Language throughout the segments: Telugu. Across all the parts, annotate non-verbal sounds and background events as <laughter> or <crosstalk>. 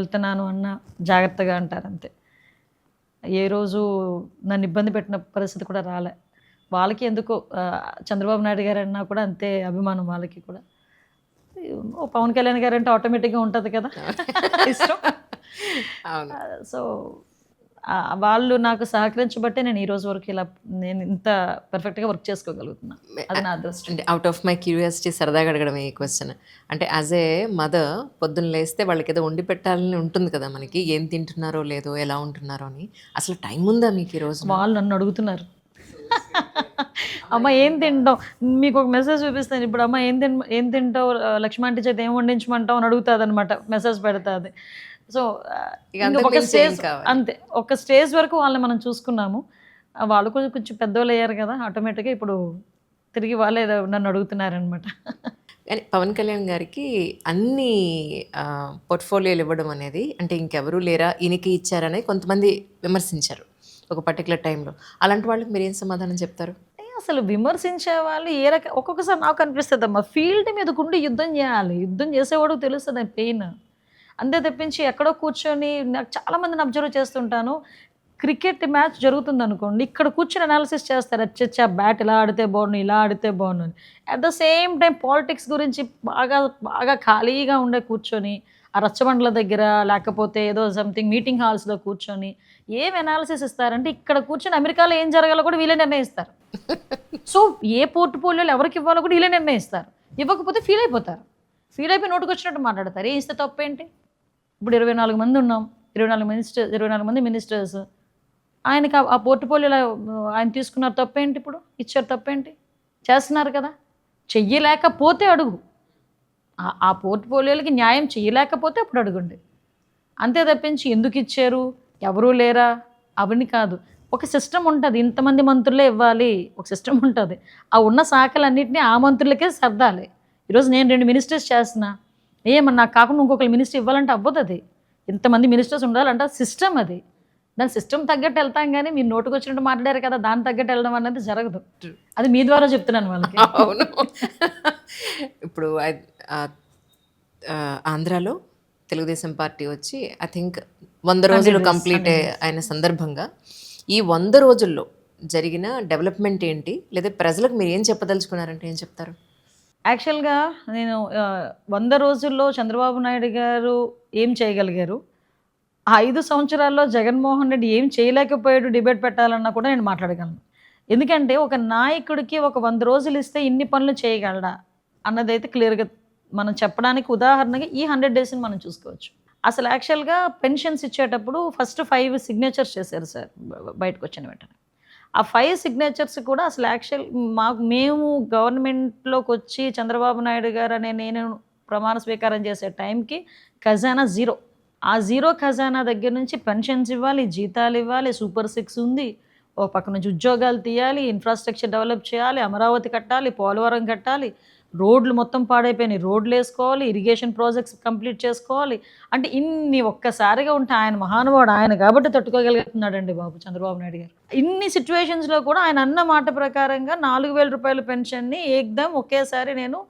వెళ్తున్నాను అన్న జాగ్రత్తగా అంటారు అంతే. ఏ రోజు నన్ను ఇబ్బంది పెట్టిన పరిస్థితి కూడా రాలే. వాళ్ళకి ఎందుకో చంద్రబాబు నాయుడు గారు అన్నా కూడా అంతే అభిమానం వాళ్ళకి కూడా. ఓ పవన్ కళ్యాణ్ గారు అంటే ఆటోమేటిక్గా ఉంటుంది కదా. <laughs> ఇష్టం. <laughs> సో వాళ్ళు నాకు సహకరించబట్టే నేను ఈ రోజు వరకు ఇలా నేను ఇంత పర్ఫెక్ట్గా వర్క్ చేసుకోగలుగుతున్నా. అది నా అదృష్టం. అంటే అవుట్ ఆఫ్ మై క్యూరియాసిటీ సరదాగా అడగడం ఈ క్వశ్చన్ అంటే యాజ్ ఏ మదర్ పొద్దున్న లేస్తే వాళ్ళకి ఏదో వండి పెట్టాలని ఉంటుంది కదా మనకి ఏం తింటున్నారో లేదో ఎలా ఉంటున్నారో అని. అసలు టైం ఉందా మీకు ఈ రోజు వాళ్ళు నన్ను అడుగుతున్నారు. అమ్మ ఏం తింటావు? మీకు ఒక మెసేజ్ చూపిస్తాను. ఇప్పుడు అమ్మ ఏం తిన్ ఏం తింటావు? లక్ష్మాంటి చేత ఏం వండించమంటావు అని అడుగుతుంది అనమాట మెసేజ్ పెడుతుంది. సో ఒక స్టేజ్? అంతే ఒక స్టేజ్ వరకు వాళ్ళని మనం చూసుకున్నాము. వాళ్ళు కొంచెం కొంచెం పెద్దవాళ్ళు అయ్యారు కదా ఆటోమేటిక్గా ఇప్పుడు తిరిగి వాళ్ళే నన్ను అడుగుతున్నారనమాట కానీ పవన్ కళ్యాణ్ గారికి అన్ని పోర్ట్ఫోలియోలు ఇవ్వడం అనేది అంటే ఇంకెవరూ లేరా ఈయనకి ఇచ్చారని కొంతమంది విమర్శించారు ఒక పర్టికులర్ టైంలో. అలాంటి వాళ్ళకి మీరు ఏం సమాధానం చెప్తారు? అసలు విమర్శించే వాళ్ళు ఏ రక ఒక్కొక్కసారి నాకు అనిపిస్తుంది అమ్మా ఫీల్డ్ మీద ఉండి యుద్ధం చేయాలి యుద్ధం చేసేవాడు తెలుస్తుంది పెయిన్. అంతే తప్పించి ఎక్కడో కూర్చొని నాకు చాలా మందిని అబ్జర్వ్ చేస్తుంటాను. క్రికెట్ మ్యాచ్ జరుగుతుంది అనుకోండి ఇక్కడ కూర్చొని అనాలిసిస్ చేస్తారు. అచ్చచ్చా బ్యాట్ ఇలా ఆడితే బాగుండు ఇలా ఆడితే బాగుండు అని. At the same time politics గురించి బాగా బాగా ఖాళీగా ఉండే కూర్చొని ఆ రచ్చబండ్ల దగ్గర లేకపోతే ఏదో సంథింగ్ మీటింగ్ హాల్స్లో కూర్చొని ఏం అనాలిసిస్ ఇస్తారంటే ఇక్కడ కూర్చొని అమెరికాలో ఏం జరగాలో కూడా వీళ్ళే నిర్ణయిస్తారు. <laughs> సో ఏ పోర్ట్ఫోలియోలు ఎవరికి ఇవ్వాలో కూడా వీళ్ళే నిర్ణయిస్తారు. ఇవ్వకపోతే ఫీల్ అయిపోతారు. ఫీల్ అయిపోయి నోటుకు వచ్చినట్టు మాట్లాడతారు. ఏ ఇస్తే తప్పేంటి ఇప్పుడు ఇరవై నాలుగు మంది ఉన్నాం ఇరవై నాలుగు మినిస్టర్ ఇరవై నాలుగు మంది మినిస్టర్స్ ఆయనకి ఆ- పోర్ట్ఫోలియోలో ఆయన తీసుకున్నారు తప్పేంటి ఇప్పుడు? ఇచ్చారు తప్పేంటి? చేస్తున్నారు కదా? చెయ్యలేకపోతే అడుగు. ఆ- పోర్ట్ఫోలియోలకి న్యాయం చేయలేకపోతే అప్పుడు అడుగుండి. అంతే తప్పించి ఎందుకు ఇచ్చారు? ఎవరూ లేరా? అవన్నీ కాదు. ఒక సిస్టమ్ ఉంటుంది. ఇంతమంది మంత్రులే ఇవ్వాలి. ఒక సిస్టమ్ ఉంటుంది. ఆ ఉన్న శాఖలన్నింటినీ ఆ మంత్రులకే సర్దాలి. ఈరోజు నేను రెండు మినిస్టర్స్ చేస్తున్నా. ఏమన్నా నాకు కాకుండా ఇంకొకరు మినిస్టర్ ఇవ్వాలంటే అవ్వదు అది ఇంతమంది మినిస్టర్స్ ఉండాలంటే సిస్టమ్ అది. దాని సిస్టమ్ తగ్గట్టు వెళ్తాం కానీ మీరు నోటుకు వచ్చినట్టు మాట్లాడారు కదా దాని తగ్గట్టు వెళ్ళడం అనేది జరగదు. అది మీ ద్వారా చెప్తున్నాను వాళ్ళకి. అవును. ఇప్పుడు ఆంధ్రాలో తెలుగుదేశం పార్టీ వచ్చి ఐ థింక్ వంద రోజులు కంప్లీట్ అయిన సందర్భంగా ఈ వంద రోజుల్లో జరిగిన డెవలప్మెంట్ ఏంటి? లేదా ప్రజలకు మీరు ఏం చెప్పదలుచుకున్నారంటే ఏం చెప్తారు? యాక్చువల్గా నేను వంద రోజుల్లో చంద్రబాబు నాయుడు గారు ఏం చేయగలిగారు? ఆ ఐదు సంవత్సరాల్లో జగన్మోహన్ రెడ్డి ఏం చేయలేకపోయాడు డిబేట్ పెట్టాలన్నా కూడా నేను మాట్లాడగలను. ఎందుకంటే ఒక నాయకుడికి ఒక వంద రోజులు ఇస్తే ఇన్ని పనులు చేయగలడా? అన్నదైతే క్లియర్గా మనం చెప్పడానికి ఉదాహరణగా ఈ హండ్రెడ్ డేస్ని మనం చూసుకోవచ్చు. అసలు యాక్చువల్గా పెన్షన్స్ ఇచ్చేటప్పుడు ఫస్ట్ ఫైవ్ సిగ్నేచర్స్ చేశారు సార్ బయటకు వచ్చిన వెంటనే. ఆ ఫైవ్ సిగ్నేచర్స్ కూడా అసలు యాక్చువల్ మాకు మేము గవర్నమెంట్లోకి వచ్చి చంద్రబాబు నాయుడు గారు అనే నేను ప్రమాణ స్వీకారం చేసే టైంకి ఖజానా జీరో ఆ జీరో ఖజానా దగ్గర నుంచి పెన్షన్స్ ఇవ్వాలి జీతాలు ఇవ్వాలి సూపర్ సిక్స్ ఉంది. ఓ పక్క నుంచి ఉద్యోగాలు తీయాలి ఇన్ఫ్రాస్ట్రక్చర్ డెవలప్ చేయాలి అమరావతి కట్టాలి పోలవరం కట్టాలి. రోడ్లు మొత్తం పాడైపోయినాయి. రోడ్లు వేసుకోవాలి ఇరిగేషన్ ప్రాజెక్ట్స్ కంప్లీట్ చేసుకోవాలి. అంటే ఇన్ని ఒక్కసారిగా ఉంటే ఆయన మహానుభావుడు ఆయన కాబట్టి తట్టుకోగలుగుతున్నాడండి బాబు చంద్రబాబు నాయుడు గారు. ఇన్ని సిచ్యువేషన్స్లో కూడా ఆయన అన్న మాట ప్రకారంగా నాలుగు వేల రూపాయల పెన్షన్ని ఏకదం ఒకేసారి నేను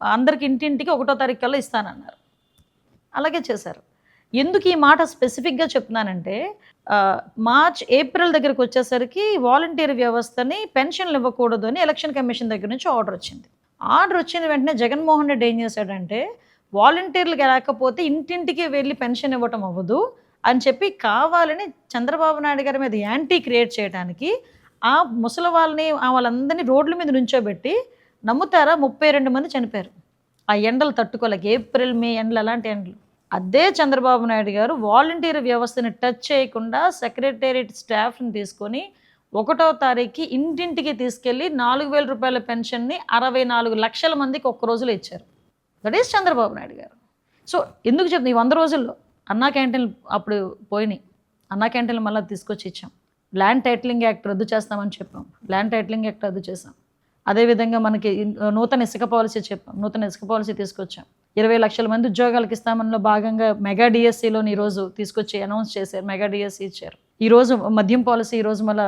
అందరికి ఇంటింటికి ఒకటో తారీఖు కల్లా ఇస్తానన్నారు. అలాగే చేశారు. ఎందుకు ఈ మాట స్పెసిఫిక్గా చెప్తున్నానంటే మార్చ్ ఏప్రిల్ దగ్గరకు వచ్చేసరికి వాలంటీర్ వ్యవస్థని పెన్షన్లు ఇవ్వకూడదు అని ఎలక్షన్ కమిషన్ దగ్గర నుంచి ఆర్డర్ వచ్చింది. ఆర్డర్ వచ్చిన వెంటనే జగన్మోహన్ రెడ్డి ఏం చేశాడంటే వాలంటీర్లకు లేకపోతే ఇంటింటికి వెళ్ళి పెన్షన్ ఇవ్వటం అవ్వదు అని చెప్పి కావాలని చంద్రబాబు నాయుడు గారి మీద యాంటీ క్రియేట్ చేయడానికి ఆ ముసలి వాళ్ళని ఆ వాళ్ళందరినీ రోడ్ల మీద నుంచోబెట్టి నమ్ముతారా? ముప్పై రెండు మంది చనిపోయారు. ఆ ఎండలు తట్టుకోలేక ఏప్రిల్ మే ఎండలు అలాంటి ఎండలు. అదే చంద్రబాబు నాయుడు గారు వాలంటీర్ వ్యవస్థని టచ్ చేయకుండా సెక్రటేరియట్ స్టాఫ్ని తీసుకొని ఒకటో తారీఖు ఇంటింటికి తీసుకెళ్ళి నాలుగు వేల రూపాయల పెన్షన్ని అరవై నాలుగు లక్షల మందికి ఒక్క రోజులో ఇచ్చారు. దట్ ఈస్ చంద్రబాబు నాయుడు గారు. సో ఎందుకు చెప్తుంది ఈ వంద రోజుల్లో అన్నా క్యాంటీన్లు అప్పుడు పోయినాయి. అన్నా క్యాంటీన్లు మళ్ళీ తీసుకొచ్చి ఇచ్చాం. ల్యాండ్ టైటిలింగ్ యాక్ట్ రద్దు చేస్తామని చెప్పాం. ల్యాండ్ టైటిలింగ్ యాక్ట్ రద్దు చేసాం అదేవిధంగా మనకి నూతన ఇసుక పాలసీ చెప్పాం. నూతన ఇసుక పాలసీ తీసుకొచ్చాం. ఇరవై లక్షల మంది ఉద్యోగాలకు ఇస్తామనిలో భాగంగా మెగా డిఎస్సిలోని ఈరోజు తీసుకొచ్చి అనౌన్స్ చేశారు. మెగా డిఎస్సి ఇచ్చారు. ఈరోజు మద్యం పాలసీ ఈరోజు మళ్ళీ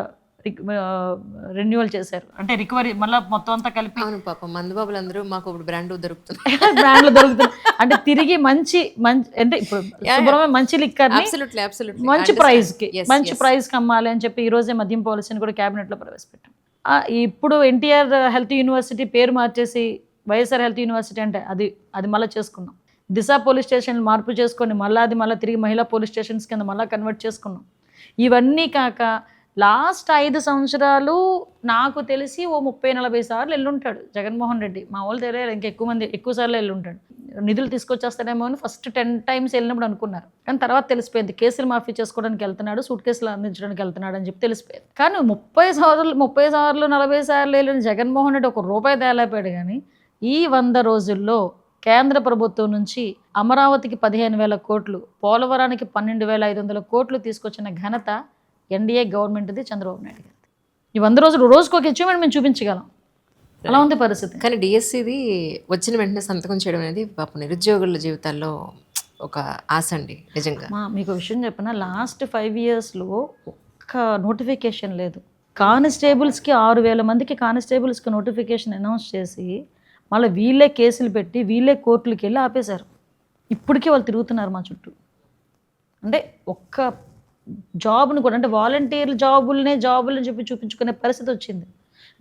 రెన్యువల్ చేశారు. అంటే రికవరీ మళ్ళీ మొత్తం అంతా కలిపి అవును పాపం. మందుబాబులు అందరూ మాకు ఇప్పుడు బ్రాండ్ దొరుకుతుంది బ్రాండ్లు <laughs> దొరుకుతుంది అంటే తిరిగి మంచి మంచి అంటే ఇప్పుడు శుభ్రమైన మంచి లిక్కర్ మంచి ప్రైస్కి మంచి ప్రైస్కి అమ్మాలి అని చెప్పి ఈ రోజే మద్యం పాలసీని కూడా కేబినెట్లో ప్రవేశపెట్టాం. ఇప్పుడు ఎన్టీఆర్ హెల్త్ యూనివర్సిటీ పేరు మార్చేసి వైఎస్ఆర్ హెల్త్ యూనివర్సిటీ అంటే అది అది మళ్ళీ చేసుకున్నాం. దిశ పోలీస్ స్టేషన్ మార్పు చేసుకొని మళ్ళీ అది మళ్ళీ తిరిగి మహిళా పోలీస్ స్టేషన్స్ కింద మళ్ళీ కన్వర్ట్ చేసుకున్నాం. ఇవన్నీ కాక లాస్ట్ ఐదు సంవత్సరాలు నాకు తెలిసి ఓ ముప్పై నలభై సార్లు వెళ్ళుంటాడు జగన్మోహన్ రెడ్డి. మా వాళ్ళు తెలియదు ఇంకా ఎక్కువ మంది ఎక్కువ సార్లు వెళ్ళుంటాడు నిధులు తీసుకొచ్చేస్తాడేమో అని ఫస్ట్ టెన్ టైమ్స్ వెళ్ళినప్పుడు అనుకున్నారు. కానీ తర్వాత తెలిసిపోయింది కేసులు మాఫీ చేసుకోవడానికి వెళ్తున్నాడు సూట్ కేసులు అందించడానికి వెళ్తున్నాడు అని చెప్పి తెలిసిపోయింది. కానీ ముప్పై సార్లు ముప్పై సార్లు నలభై సార్లు వెళ్ళిన జగన్మోహన్ రెడ్డి ఒక రూపాయి తేలేపాడు కానీ ఈ వంద రోజుల్లో కేంద్ర ప్రభుత్వం నుంచి అమరావతికి పదిహేను వేల కోట్లు పోలవరానికి పన్నెండు వేల ఐదు వందల కోట్లు తీసుకొచ్చిన ఘనత ఎన్డీఏ గవర్నమెంట్ది చంద్రబాబు నాయుడు గారి ఈ వంద రోజులు రోజుకు ఒక అచీవ్మెంట్ మేము చూపించగలం. అలా ఉంది పరిస్థితి. కానీ డిఎస్సిది వచ్చిన వెంటనే సంతకం చేయడం అనేది పాపం నిరుద్యోగుల జీవితాల్లో ఒక ఆశ అండి నిజంగా. మీకు విషయం చెప్పిన? లాస్ట్ ఫైవ్ ఇయర్స్లో ఒక్క నోటిఫికేషన్ లేదు. కానిస్టేబుల్స్కి ఆరు వేల మందికి కానిస్టేబుల్స్కి నోటిఫికేషన్ అనౌన్స్ చేసి మళ్ళీ వీళ్ళే కేసులు పెట్టి వీళ్ళే కోర్టులకి వెళ్ళి ఆపేశారు. ఇప్పటికీ వాళ్ళు తిరుగుతున్నారు మా చుట్టూ. అంటే ఒక్క జాబ్ను కూడా అంటే వాలంటీర్ జాబులనే జాబులని చెప్పి చూపించుకునే పరిస్థితి వచ్చింది.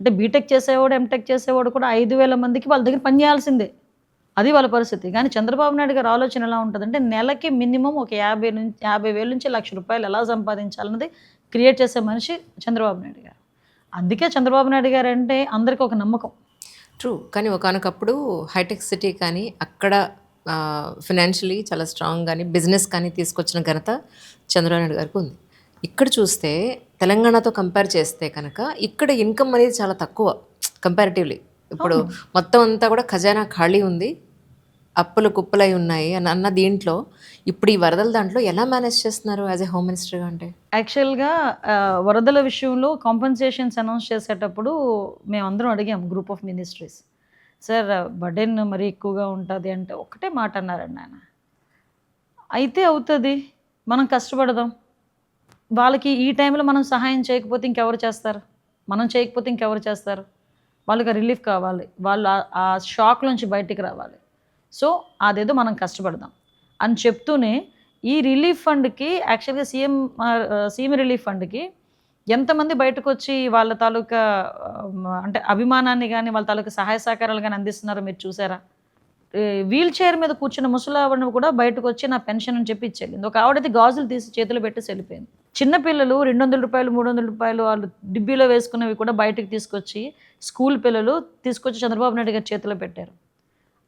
అంటే బీటెక్ చేసేవాడు ఎంటెక్ చేసేవాడు కూడా ఐదు వేల మందికి వాళ్ళ దగ్గర పని చేయాల్సిందే. అది వాళ్ళ పరిస్థితి. కానీ చంద్రబాబు నాయుడు గారి ఆలోచన ఎలా ఉంటుందంటే నెలకి మినిమం ఒక యాభై నుంచి యాభై వేల నుంచి లక్ష రూపాయలు ఎలా సంపాదించాలన్నది క్రియేట్ చేసే మనిషి చంద్రబాబు నాయుడు గారు. అందుకే చంద్రబాబు నాయుడు గారు అంటే అందరికీ ఒక నమ్మకం. ట్రూ. కానీ ఒకనొకప్పుడు హైటెక్ సిటీ కానీ అక్కడ ఫినాన్షియలీ చాలా స్ట్రాంగ్ కానీ బిజినెస్ కానీ తీసుకొచ్చిన ఘనత చంద్రబాబు నాయుడు గారికి ఉంది. ఇక్కడ చూస్తే తెలంగాణతో కంపేర్ చేస్తే కనుక ఇక్కడ ఇన్కమ్ అనేది చాలా తక్కువ కంపారిటివ్లీ ఇప్పుడు మొత్తం అంతా కూడా ఖజానా ఖాళీ ఉంది అప్పులు కుప్పలై ఉన్నాయి అని అన్న దీంట్లో ఇప్పుడు ఈ వరదల దాంట్లో ఎలా మేనేజ్ చేస్తున్నారు యాజ్ ఎ హోమ్ మినిస్టర్గా అంటే? యాక్చువల్గా వరదల విషయంలో కాంపన్సేషన్స్ అనౌన్స్ చేసేటప్పుడు మేమందరం అడిగాం group of ministries sir burden మరి ఎక్కువగా ఉంటుంది అంటే ఒకటే మాట అన్నారండి ఆయన. అయితే అవుతుంది మనం కష్టపడదాం. వాళ్ళకి ఈ టైంలో మనం సహాయం చేయకపోతే ఇంకెవరు చేస్తారు? మనం చేయకపోతే ఇంకెవరు చేస్తారు? వాళ్ళకి రిలీఫ్ కావాలి వాళ్ళు ఆ- ఆ షాక్ నుంచి బయటికి రావాలి. సో అదేదో మనం కష్టపడదాం అని చెప్తూనే ఈ రిలీఫ్ ఫండ్కి యాక్చువల్గా సీఎం సీఎం రిలీఫ్ ఫండ్కి ఎంతమంది బయటకు వచ్చి వాళ్ళ తాలూకా అంటే అభిమానాన్ని కానీ వాళ్ళ తాలూకా సహాయ సహకారాలు కానీ అందిస్తున్నారో మీరు చూసారా? వీల్ చైర్ మీద కూర్చున్న ముసలావిడను కూడా బయటకు వచ్చి నా పెన్షన్ అని చెప్పి ఇచ్చేళ్ళింది ఒక ఆవిడైతే గాజులు తీసి చేతిలో పెట్టి వెళ్ళిపోయింది. చిన్నపిల్లలు రెండు వందల రూపాయలు మూడు వందల రూపాయలు వాళ్ళు డిబ్బీలో వేసుకున్నవి కూడా బయటకు తీసుకొచ్చి స్కూల్ పిల్లలు తీసుకొచ్చి చంద్రబాబు నాయుడు గారి చేతిలో పెట్టారు.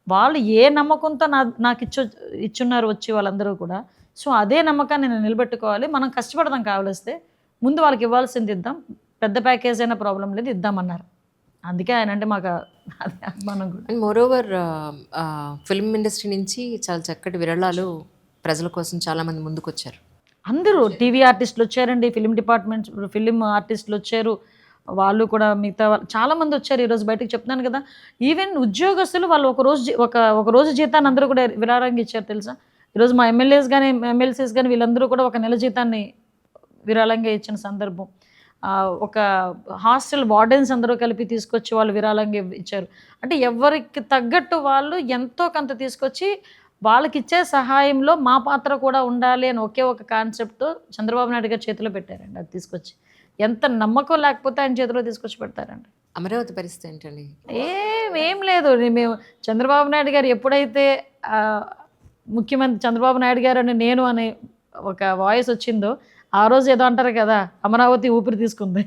వాళ్ళు ఏ నమ్మకంతో నా నాకు ఇచ్చు ఇచ్చున్నారు వచ్చి వాళ్ళందరూ కూడా. సో అదే నమ్మకాన్ని నేను నిలబెట్టుకోవాలి. మనం కష్టపడదాం కావలిస్తే ముందు వాళ్ళకి ఇవ్వాల్సింది ఇద్దాం. పెద్ద ప్యాకేజ్ అయినా ప్రాబ్లం లేదు ఇద్దామన్నారు. అందుకే ఆయన అంటే మాకు అభిమానం కూడా. And moreover film industry నుంచి చాలా చక్కటి విరళాలు ప్రజల కోసం చాలామంది ముందుకు వచ్చారు అందరూ టీవీ ఆర్టిస్టులు వచ్చారండి ఫిలిం డిపార్ట్మెంట్ ఫిలిం ఆర్టిస్టులు వచ్చారు. వాళ్ళు కూడా మిగతా వాళ్ళు చాలా మంది వచ్చారు ఈరోజు బయటకు చెప్తున్నాను కదా. ఈవెన్ ఉద్యోగస్తులు వాళ్ళు ఒక రోజు ఒక ఒక రోజు జీతాన్ని అందరూ కూడా విరాళంగా ఇచ్చారు తెలుసా? ఈరోజు మా ఎమ్మెల్యేస్ కానీ ఎమ్మెల్సీస్ కానీ వీళ్ళందరూ కూడా ఒక నెల జీతాన్ని విరాళంగా ఇచ్చిన సందర్భం. ఒక హాస్టల్ వార్డెన్స్ అందరూ కలిపి తీసుకొచ్చి వాళ్ళు విరాళంగా ఇచ్చారు. అంటే ఎవరికి తగ్గట్టు వాళ్ళు ఎంతో కొంత తీసుకొచ్చి వాళ్ళకి ఇచ్చే సహాయంలో మా పాత్ర కూడా ఉండాలి అని ఒకే ఒక కాన్సెప్ట్తో చంద్రబాబు నాయుడు గారి చేతిలో పెట్టారండి అది తీసుకొచ్చి. ఎంత నమ్మకం లేకపోతే ఆయన చేతిలో తీసుకొచ్చి పెడతారండి. అమరావతి పరిస్థితి ఏంటండి? ఏం ఏం లేదు. మేము చంద్రబాబు నాయుడు గారు ఎప్పుడైతే ముఖ్యమంత్రి చంద్రబాబు నాయుడు గారు అని నేను అనే ఒక వాయిస్ వచ్చిందో ఆ రోజు ఏదో అంటారు కదా అమరావతి ఊపిరి తీసుకుంది.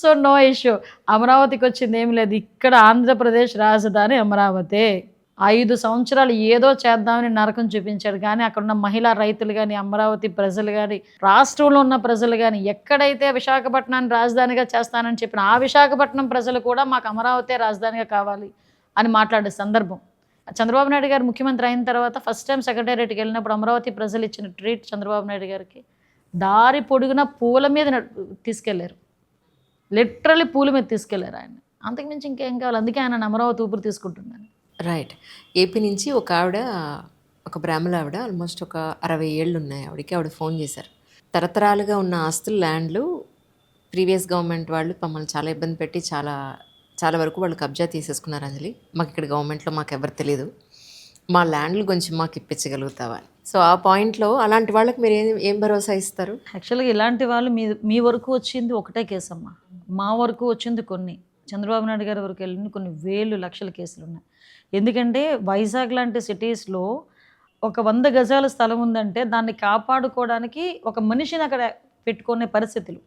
So no issue. అమరావతికి వచ్చింది ఏం లేదు. ఇక్కడ ఆంధ్రప్రదేశ్ రాజధాని అమరావతి. ఐదు సంవత్సరాలు ఏదో చేద్దామని నరకం చూపించాడు. కానీ అక్కడ ఉన్న మహిళా రైతులు కానీ అమరావతి ప్రజలు కానీ రాష్ట్రంలో ఉన్న ప్రజలు కానీ ఎక్కడైతే విశాఖపట్నాన్ని రాజధానిగా చేస్తానని చెప్పిన ఆ విశాఖపట్నం ప్రజలు కూడా మాకు అమరావతి రాజధానిగా కావాలి అని మాట్లాడే సందర్భం. చంద్రబాబు నాయుడు గారు ముఖ్యమంత్రి అయిన తర్వాత ఫస్ట్ టైం సెక్రటేరియట్కి వెళ్ళినప్పుడు అమరావతి ప్రజలు ఇచ్చిన ట్రీట్ చంద్రబాబు నాయుడు గారికి దారి పొడుగున పూల మీద నడు- తీసుకెళ్ళారు. లిటరలీ పూల మీద తీసుకెళ్ళారు ఆయన. అంతకుమించి ఇంకేం కావాలి? అందుకే ఆయన అమరావతి ఊపిరి తీసుకుంటున్నాను. రైట్ ఏపీ నుంచి ఒక ఆవిడ ఒక బ్రాహ్మణ ఆవిడ ఆల్మోస్ట్ ఒక అరవై ఏళ్ళు ఉన్నాయి ఆవిడకి. ఆవిడ ఫోన్ చేశారు. తరతరాలుగా ఉన్న ఆస్తులు ల్యాండ్లు ప్రీవియస్ గవర్నమెంట్ వాళ్ళు మమ్మల్ని చాలా ఇబ్బంది పెట్టి చాలా చాలా వరకు వాళ్ళు కబ్జా తీసేసుకున్నారు అంజలి. మాకు ఇక్కడ గవర్నమెంట్లో మాకు ఎవరు తెలియదు మా ల్యాండ్లు కొంచెం మాకు ఇప్పించగలుగుతావా? సో ఆ పాయింట్లో అలాంటి వాళ్ళకి మీరు ఏం ఏం భరోసా ఇస్తారు? యాక్చువల్గా ఇలాంటి వాళ్ళు మీ మీ వరకు వచ్చింది ఒకటే కేసు అమ్మ మా వరకు వచ్చింది కొన్ని. చంద్రబాబు నాయుడు గారి వరకు వెళ్ళిన కొన్ని వేలు లక్షల కేసులు ఉన్నాయి. ఎందుకంటే వైజాగ్ లాంటి సిటీస్లో ఒక వంద గజాల స్థలం ఉందంటే దాన్ని కాపాడుకోవడానికి ఒక మనిషిని అక్కడ పెట్టుకునే పరిస్థితులు.